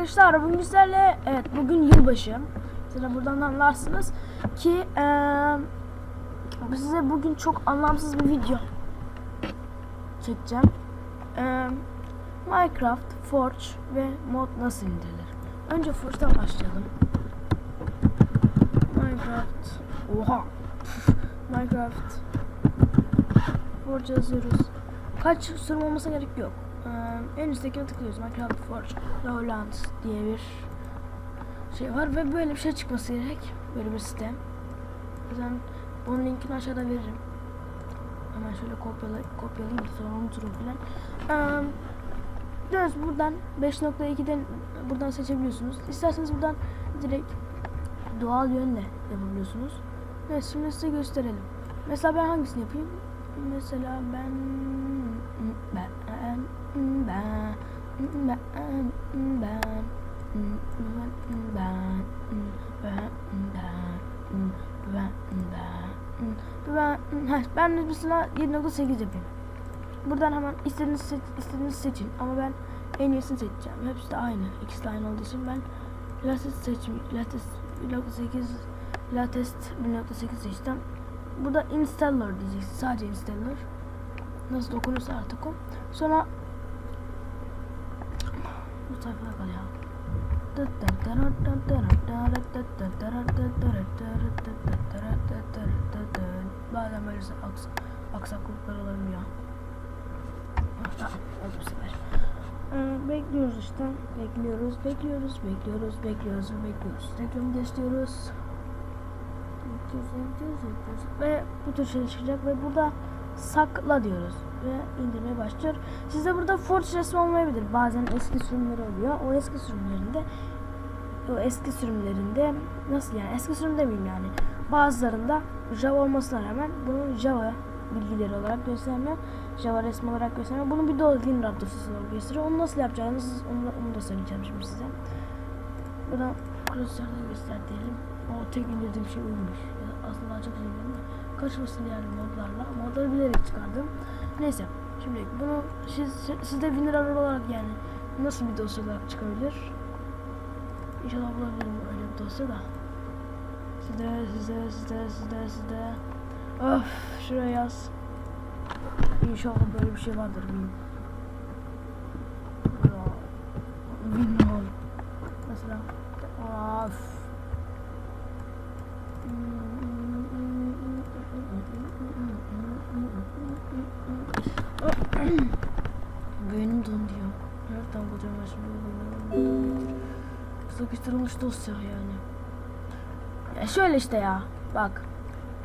Arkadaşlar bugün sizlerle evet bugün yılbaşı. Siz de buradan anlarsınız ki eee size bugün çok anlamsız bir video çekeceğim. Eee, Minecraft, Forge ve mod nasıl indirilir? Önce Forge'dan başlayalım. Minecraft. Oha. Minecraft. Forge yazıyoruz. Kaç sürüm olmasına gerek yok. Ee, en üsttekine tıklıyoruz. Minecraft Forge Lowlands diye bir şey var ve böyle bir şey çıkması gerek. Böyle bir site. Ben bunun linkini aşağıda veririm. Hemen şöyle kopyala, kopyalayayım da sonra unuturum filan. Ee, Dönüyoruz buradan 5.2'den buradan seçebiliyorsunuz. İsterseniz buradan direkt doğal yönle yapabiliyorsunuz. Evet şimdi size gösterelim. Mesela ben hangisini yapayım? Mesela ben ben mesela 7.8 yapayım. Buradan hemen istediğiniz seç, istediğiniz seçin ama ben en iyisini seçeceğim. Hepsi de aynı. İkisi de aynı olduğu için ben Latest seçim Latest 1.8 Latest 1.8 seçtim. Burada installer diyeceksin. Sadece installer. Nasıl dokunursa artık o. Sonra bu sayfada kal ya. Bazen böyle aks aksaklıklar olabiliyor. Bu sefer. Ee, bekliyoruz işte. Bekliyoruz, bekliyoruz, bekliyoruz, bekliyoruz, bekliyoruz. Reklamı da istiyoruz. Bekliyoruz, bekliyoruz, bekliyoruz. Ve bu tür şey çıkacak ve burada sakla diyoruz ve indirmeye başlıyor. Sizde burada Forge resmi olmayabilir. Bazen eski sürümleri oluyor. O eski sürümlerinde o eski sürümlerinde nasıl yani eski sürüm demeyeyim yani bazılarında Java olmasına rağmen bunu Java bilgileri olarak göstermiyor. Java resmi olarak göstermiyor. Bunun bir WinRAR dosyası olarak gösteriyor. Onu nasıl yapacağınızı onu onu da söyleyeceğim şimdi size. Buradan klasörden göster diyelim. O tek indirdiğim şey uymuş. Aslında daha çok şey bilmiyorum da. Karışmasın yani modlarla. Modları bilerek çıkardım. Neyse. Şimdi bunu siz, sizde WinRAR olarak yani nasıl bir dosya olarak çıkabilir? İnşallah bulabilirim öyle bir dosya da. Sizde, sizde, sizde, sizde, sizde. Of, şuraya yaz. İnşallah böyle bir şey vardır benim. Bilmiyorum. Beynim donuyor. Nereden bulacağım ben şimdi? Sıkıştırılmış dosya yani. Ya şöyle işte ya. Bak.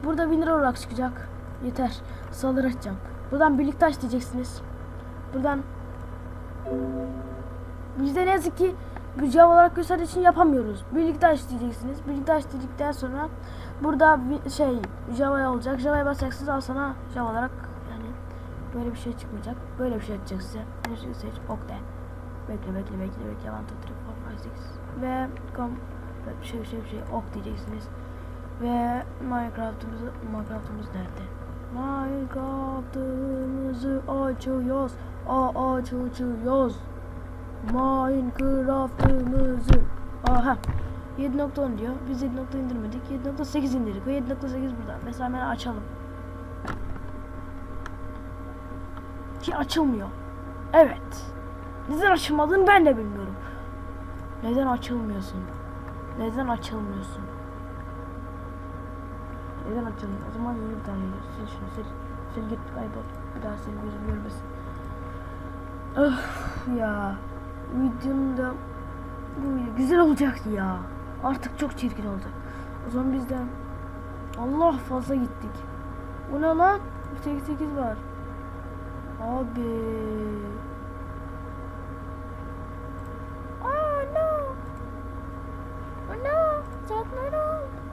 Burada 1000 lira olarak çıkacak. Yeter. Saldırı açacağım. Buradan birlikte aç diyeceksiniz. Buradan bizde ne yazık ki Java olarak gösterdiği için yapamıyoruz. Birlikte aç diyeceksiniz. Birlikte aç dedikten sonra burada bir şey Java olacak. Java'ya basacaksınız. Al sana Java olarak böyle bir şey çıkmayacak. Böyle bir şey açacak size. Her şeyi seç. Ok de. Bekle bekle bekle bekle. 1, 2, 3, 4, 5, 6 ve kom bir şey bir şey bir şey ok diyeceksiniz. Ve Minecraft'ımız Minecraft'ımız nerede? Minecraft'ımızı açıyoruz. A açıyoruz. Minecraft'ımızı. Aha. 7.10 diyor. Biz 7.10 indirmedik. 7.8 indirdik. Ve 7.8 burada. Mesela ben açalım. Ki açılmıyor. Evet. Neden açılmadığını ben de bilmiyorum. Neden açılmıyorsun? Neden açılmıyorsun? Neden açılmıyor? O zaman yeni bir tane geliyor. Sil sil. Sil git kaybol. Bir daha seni gözüm görmesin. Öf ya. Videonun da bu video güzel olacaktı ya. Artık çok çirkin oldu. O zaman biz de Allah fazla gittik. Bu ne lan? 88 var. Abi. Oh no. Oh no. Çatlar oldu.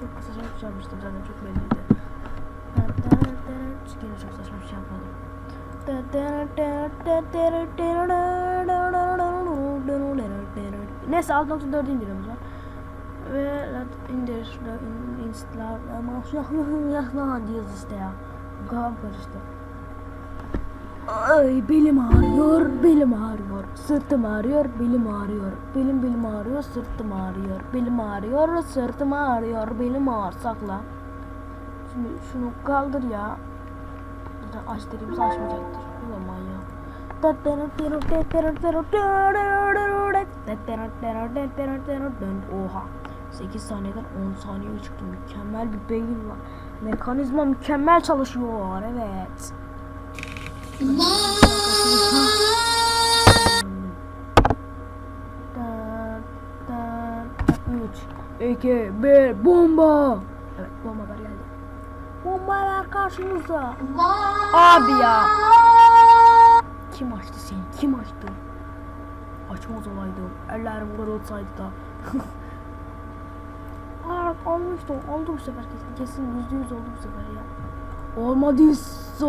çok kısa şarkı şey çalmıştım zaten çok belliydi. Yine çok saçma bir şey yapmadım. Neyse 6.4 indiriyorum o zaman. Ve indir install ama diyoruz işte ya. Kafam karıştı. Ay belim ağrıyor, belim ağrıyor, sırtım ağrıyor, belim ağrıyor, belim belim ağrıyor, sırtım ağrıyor, belim ağrıyor, sırtım ağrıyor, belim ağır sakla. Şimdi şunu kaldır ya. Zaten aç dediğimiz açmayacaktır. Ulan manyak. Oha. 8 saniyeden 10 saniye çıktı. Mükemmel bir beyin var. Mekanizma mükemmel çalışıyor. Evet. 3 2 1 bomba. Evet bombalar geldi. Bombalar karşınızda. Abi ya. Kim açtı seni? Kim açtı? Açmaz olaydı. Ellerim burada olsaydı da. Olmuştu. Oldu bu sefer kesin. Kesin yüzde yüz oldu bu sefer ya. Olmadıysa.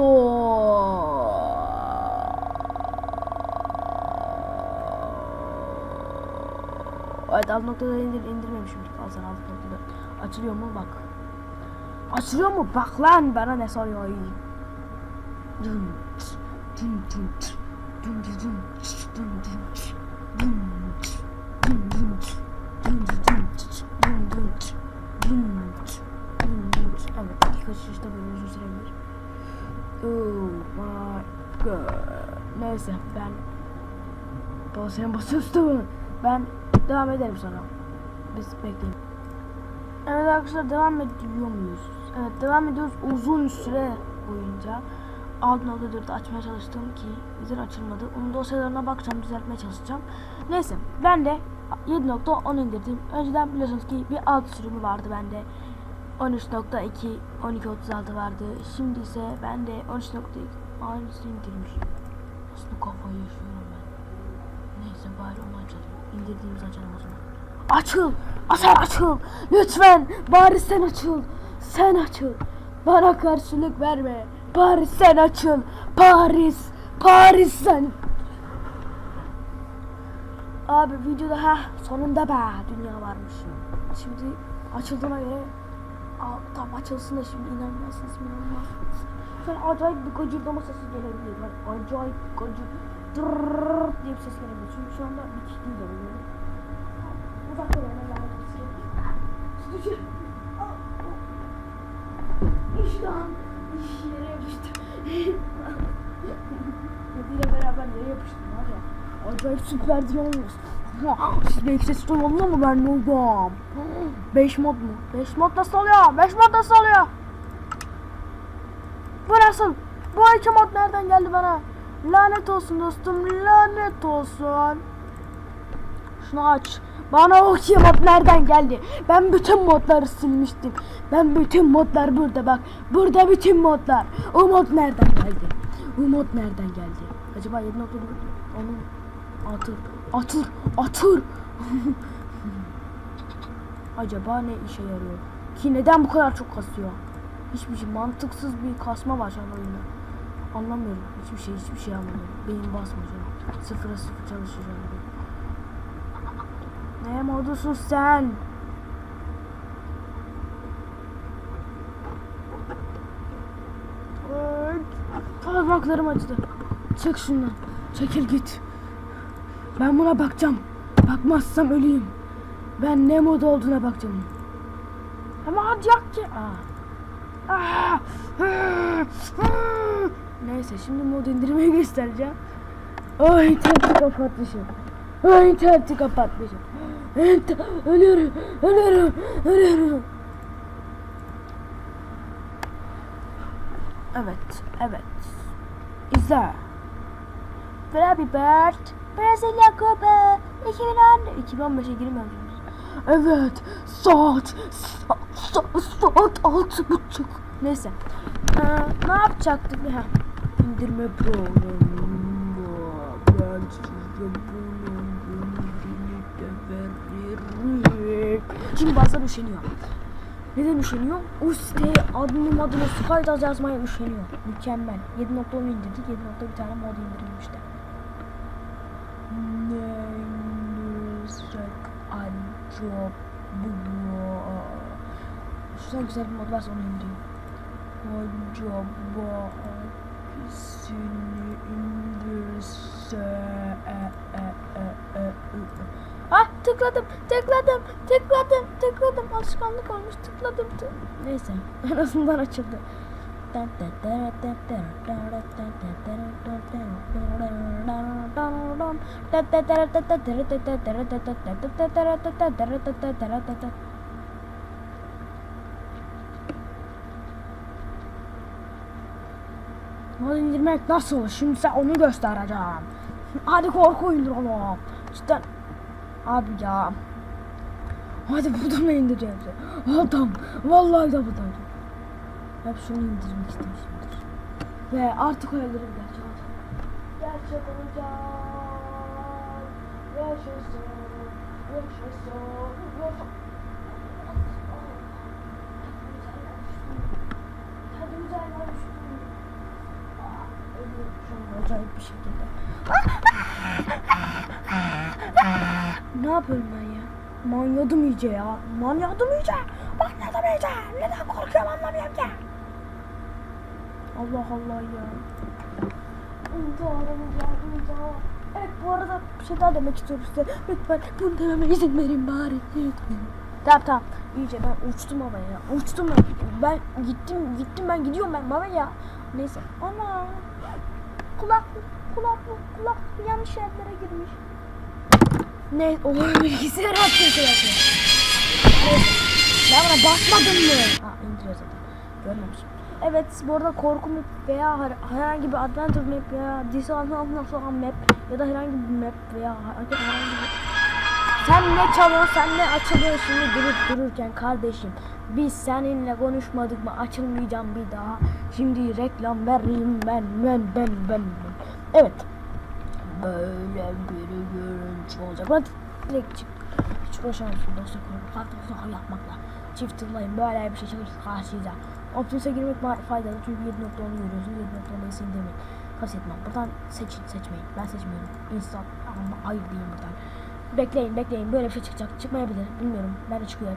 Evet alt noktaları indir, indirmemişim. Al sana alt noktaları. Açılıyor mu bak. Açılıyor mu? Bak lan bana ne soruyor. Dün, dün, dün, dün, dün, dün, dün, dün, dün, Evet, iki kaçışta böyle uzun sürebilir. Oh my god. Neyse ben Dosyaya basıyorsun. Ben devam ederim sonra. Biz bekleyin. Evet arkadaşlar devam ediyor muyuz? Evet devam ediyoruz uzun süre boyunca. Alt nokta dört açmaya çalıştım ki bizden açılmadı. Onun dosyalarına bakacağım, düzeltmeye çalışacağım. Neyse ben de 7.10 indirdim. Önceden biliyorsunuz ki bir alt sürümü vardı bende. 13.2, 12.36 vardı. Şimdi ise ben de 13.2 aynısını indirmişim. Nasıl kafayı yaşıyorum ben. Neyse bari onu açalım. İndirdiğimizi açalım o zaman. Açıl! Açıl açıl! Lütfen! Bari sen açıl! Sen açıl! Bana karşılık verme! Bari sen açıl! Paris! Paris sen! Abi videoda ha sonunda be dünya varmış. Şimdi açıldığına göre Aa, tam açılsın da şimdi inanmazsınız inanmazsınız. Sonra acayip bir gıcırdama sesi gelebilir. Bak acayip bir gıcır dırrrr diye bir ses gelebilir. Çünkü şu anda bir kişi değil de. Uzakta da hemen lanet olsun. Düşür. İş lan. İş yere yapıştı. Kediyle beraber yere yapıştım var ya. Acayip süper olmuş. Siz belki ses duymadınız ama ben duydum. 5 mod mu? 5 mod nasıl oluyor? 5 mod nasıl oluyor? Bu nasıl? Bu iki mod nereden geldi bana? Lanet olsun dostum, lanet olsun. Şunu aç. Bana o iki mod nereden geldi? Ben bütün modları silmiştim. Ben bütün modlar burada bak. Burada bütün modlar. O mod nereden geldi? O mod nereden geldi? Acaba 7.1 onun atır, atır, atır. Acaba ne işe yarıyor? Ki neden bu kadar çok kasıyor? Hiçbir şey mantıksız bir kasma var şu an oyunda. Anlamıyorum. Hiçbir şey, hiçbir şey anlamıyorum. Beyin basmayacağım. Sıfıra sıfır çalışacağım. Ne modusun sen? Parmaklarım acıdı. Çek şundan. Çekil git. Ben buna bakacağım. Bakmazsam öleyim. Ben ne mod olduğuna bakacağım. Ama yak ki. Aa. Aa. Neyse şimdi mod indirmeyi göstereceğim. Ay interneti kapatmışım. Ay interneti kapatmışım. Ölüyorum, ölüyorum, ölüyorum. Evet, evet. İzle. Flappy Bird, Brezilya Kupa 2010 2015'e girmiyoruz. Evet, saat, saat, saat, saat altı buçuk. Neyse. Ee, ne yapacaktık? Ha. İndirme programı. Ben size de veririm. Şimdi bazıları üşeniyor. Neden üşeniyor? O siteye adını adını Skydas yazmaya üşeniyor. Mükemmel. 7.10 indirdik. 7. bir tane mod indirelim acaba Şuradan güzel bir mod varsa onu indireyim. acaba hangisini indirse e, e, e. Ah tıkladım tıkladım tıkladım tıkladım alışkanlık olmuş tıkladım tı- neyse en azından açıldı Onu indirmek nasıl? Şimdi sen onu göstereceğim. Hadi korku indiralım. Cidden. Abi ya. Hadi buradan indireceğim seni. Adam. Vallahi da buradan. Hep şunu indirmek istemişimdir. Ve artık hayallerim gerçek olacak. Gerçek olacak. Yaşasın. Yaşasın. Yaşasın. Acayip bir şekilde. ne yapıyorum ben ya? Manyadım iyice ya. Manyadım iyice. Manyadım iyice. Neden korkuyorum anlamıyorum ki. Allah Allah ya. Ya. Evet bu arada bir şey daha demek istiyorum size. Lütfen bunu dememe izin verin bari. Lütfen. Tamam tamam. İyice ben uçtum havaya ya. Uçtum ben. Ben gittim gittim ben gidiyorum ben baba ya. Neyse. Ana. Kulaklık kulaklık kulaklık yanlış yerlere girmiş. Ne? Oha bilgisayar yapıyor. Neyse. Ben buna basmadım mı? Ha indiriyor zaten. Görmemişim. Evet bu arada korku map veya her- herhangi bir adventure map veya disanal falan map ya da herhangi bir map veya her- herhangi bir sen ne çalıyorsun sen ne açılıyorsun durup dururken kardeşim? Biz seninle konuşmadık mı? Açılmayacağım bir daha. Şimdi reklam vereyim ben ben ben ben, ben. evet. Böyle bir görüntü olacak. Ben direkt çık. Hiç uğraşamazsın dostum farklı farklı yapmakla çift tıklayın. Böyle bir şey çalışır karşıyıza Optimus'a girmek faydalı çünkü 7.10'u görüyorsunuz 7.10'u isim demek kastetmem buradan seçin seçmeyin ben seçmiyorum insan ama hayır diyeyim buradan Bekleyin bekleyin böyle bir şey çıkacak. Çıkmayabilir bilmiyorum. Ben de çıkıyor.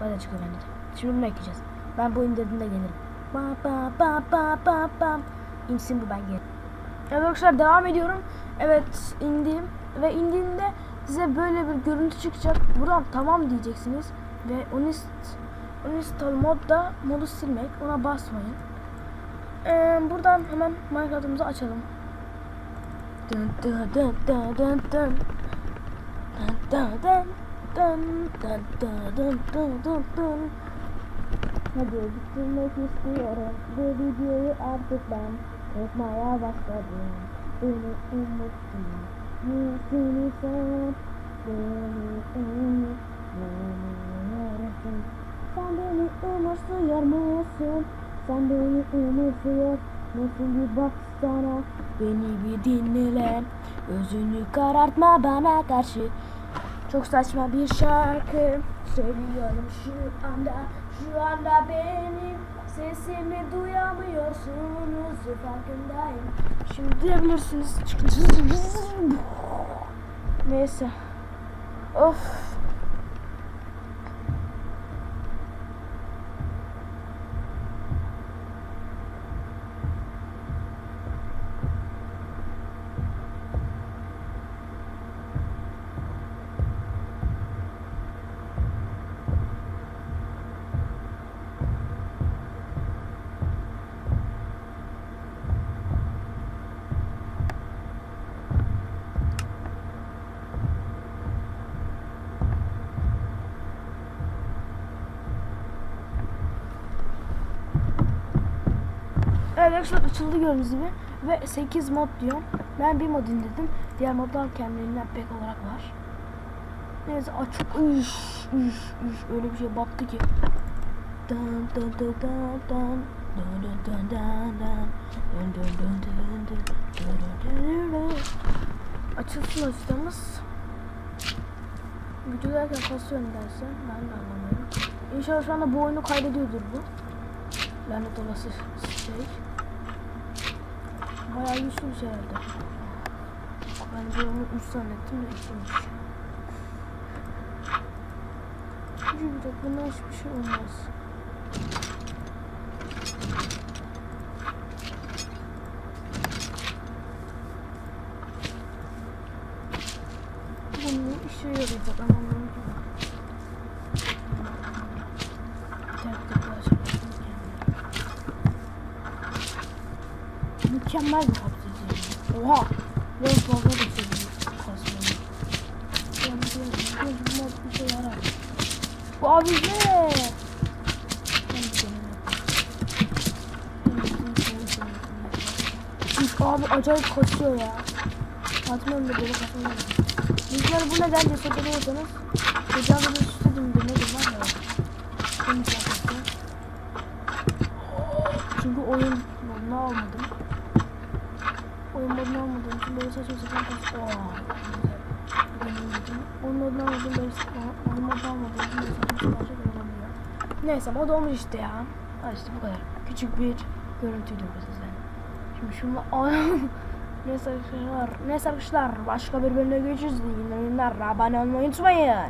Ben de çıkıyor bende de. Şimdi bunu ekleyeceğiz. Ben bu indirdiğimde gelirim. Ba ba ba ba ba ba. İnsin bu ben gelirim. Evet arkadaşlar devam ediyorum. Evet indim ve indiğinde size böyle bir görüntü çıkacak. Buradan tamam diyeceksiniz ve Unist Uninstall modda modu silmek. Ona basmayın. Ee, buradan hemen Minecraft'ımızı açalım. Dın dın dın dın dın dın. Dun dun dun dun dun dun dun dun dun. Hadi bitirmek istiyorum bu videoyu artık ben yapmaya başladım. Beni unuttum, yüzünü sen, beni unut, beni Sen beni umursuyor musun? Sen beni umursuyor musun? Bir baksana Beni bir dinle. Gözünü karartma bana karşı. Çok saçma bir şarkı. Söylüyorum şu anda Şu anda benim Sesimi duyamıyorsunuz Farkındayım. Şimdi duyabilirsiniz Neyse. Of arkadaşlar açıldı gördüğünüz gibi. Ve 8 mod diyorum. Ben bir mod indirdim. Diğer modlar kendilerinden pek olarak var. Neyse açık. Üş, üş, üş. Öyle bir şey baktı ki. Dun dun dun dun dun. Dun dun dun dun dun. Dun dun dun dun dun. Dun dun dun dun. Açılsın hastamız. Video derken kasıyorum derse ben de anlamıyorum. İnşallah şu anda bu oyunu kaydediyordur bu. Lanet olası şey. Bayağı güçlüymüş herhalde. Ben de onu 3 zannettim de 2'ymiş. Cümle bundan hiçbir şey olmaz. Bunu işe yarayacak ama bunu... Tek tek. Mükemmel. Bir kapsayıcı. Oha! Biraz fazla da kasmayı. Yani bu şey abi ne? Abi acayip kasıyor ya. Atmıyorum da böyle kasıyor. Bizler bu neden ceset oluyorsanız Hocam bir istedim de nedir var ya. Çünkü oyun modunu almadım. Oyun modunu almadığım için böyle saçma sapan kasıyor. Ooo. Oyun modunu almadığım böyle oyun modunu almadığım için böyle saçma sapan şeyler olabiliyor. Neyse mod olmuş işte ya. Ha işte bu kadar. Küçük bir görüntüydü bu sizden. Şimdi şunla... Neyse arkadaşlar, neyse arkadaşlar başka bir bölümde görüşürüz. İyi günler, abone olmayı unutmayın.